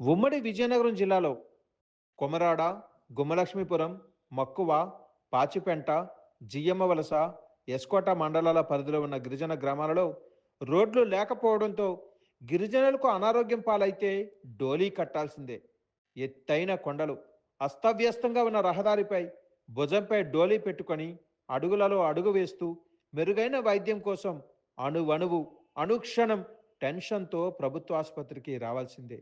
ఉమ్మడి విజయనగరం జిల్లాలో కొమరాడ గుమ్మలక్ష్మీపురం మక్కువ పాచిపెంట జియ్యమ్మ వలస ఎస్కోట మండలాల పరిధిలో ఉన్న గిరిజన గ్రామాలలో రోడ్లు లేకపోవడంతో గిరిజనులకు అనారోగ్యం పాలైతే డోలీ కట్టాల్సిందే. ఎత్తైన కొండలు అస్తవ్యస్తంగా ఉన్న రహదారిపై భుజంపై డోలీ పెట్టుకొని అడుగులలో అడుగు వేస్తూ మెరుగైన వైద్యం కోసం అణువణువు అనుక్షణం టెన్షన్తో ప్రభుత్వ ఆసుపత్రికి రావాల్సిందే.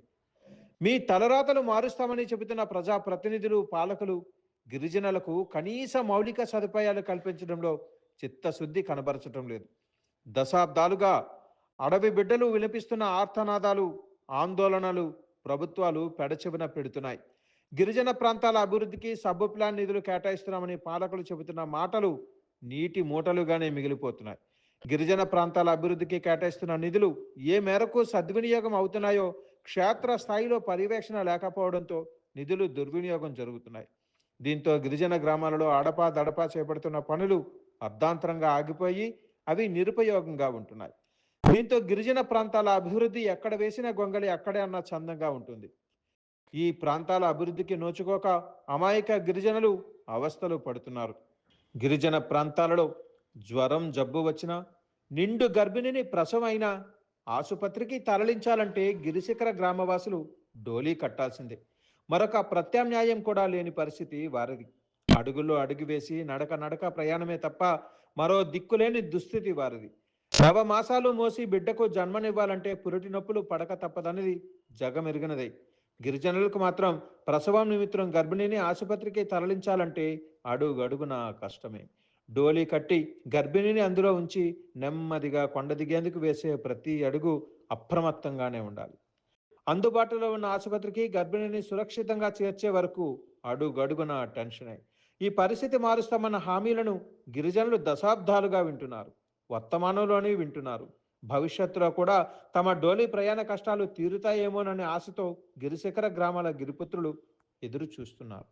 మీ తలరాతలు మారుస్తామని చెబుతున్న ప్రజా ప్రతినిధులు పాలకులు గిరిజనులకు కనీస మౌలిక సదుపాయాలు కల్పించడంలో చిత్తశుద్ధి కనబరచడం లేదు. దశాబ్దాలుగా అడవి బిడ్డలు వినిపిస్తున్న ఆర్తనాదాలు ఆందోళనలు ప్రభుత్వాలు పెడచెవిన పెడుతున్నాయి. గిరిజన ప్రాంతాల అభివృద్ధికి సబ్బు ప్లాన్ నిధులు కేటాయిస్తున్నామని పాలకులు చెబుతున్న మాటలు నీటి మూటలుగానే మిగిలిపోతున్నాయి. గిరిజన ప్రాంతాల అభివృద్ధికి కేటాయిస్తున్న నిధులు ఏ మేరకు సద్వినియోగం అవుతున్నాయో క్షేత్ర స్థాయిలో పర్యవేక్షణ లేకపోవడంతో నిధులు దుర్వినియోగం జరుగుతున్నాయి. దీంతో గిరిజన గ్రామాలలో అడపా దడపా చేపడుతున్న పనులు అర్ధాంతరంగా ఆగిపోయి అవి నిరుపయోగంగా ఉంటున్నాయి. దీంతో గిరిజన ప్రాంతాల అభివృద్ధి ఎక్కడ వేసిన గొంగళి అక్కడే అన్న చందంగా ఉంటుంది. ఈ ప్రాంతాల అభివృద్ధికి నోచుకోక అమాయక గిరిజనులు అవస్థలు పడుతున్నారు. గిరిజన ప్రాంతాలలో జ్వరం జబ్బు వచ్చినా నిండు గర్భిణిని ప్రసవమైనా ఆసుపత్రికి తరలించాలంటే గిరిశిఖర గ్రామవాసులు డోలీ కట్టాల్సిందే. మరొక ప్రత్యామ్నాయం కూడా లేని పరిస్థితి వారిది. అడుగుల్లో అడుగు వేసి నడక నడక ప్రయాణమే తప్ప మరో దిక్కులేని దుస్థితి వారిది. నవ మాసాలు మోసి బిడ్డకు జన్మనివ్వాలంటే పురిటి నొప్పులు పడక తప్పదన్నది జగమెరిగినదే. గిరిజనులకు మాత్రం ప్రసవం నిమిత్తం గర్భిణిని ఆసుపత్రికి తరలించాలంటే అడుగు అడుగున కష్టమే. డోలీ కట్టి గర్భిణిని అందులో ఉంచి నెమ్మదిగా కొండ దిగేందుకు వేసే ప్రతి అడుగు అప్రమత్తంగానే ఉండాలి. అందుబాటులో ఉన్న ఆసుపత్రికి గర్భిణిని సురక్షితంగా చేర్చే వరకు అడుగడుగున టెన్షనే ఈ పరిస్థితి మారుస్తామన్న హామీలను గిరిజనులు దశాబ్దాలుగా వింటున్నారు. వర్తమానంలోనే వింటున్నారు. భవిష్యత్తులో కూడా తమ డోలీ ప్రయాణ కష్టాలు తీరుతాయేమోననే ఆశతో గిరిశిఖర గ్రామాల గిరిపుత్రులు ఎదురు చూస్తున్నారు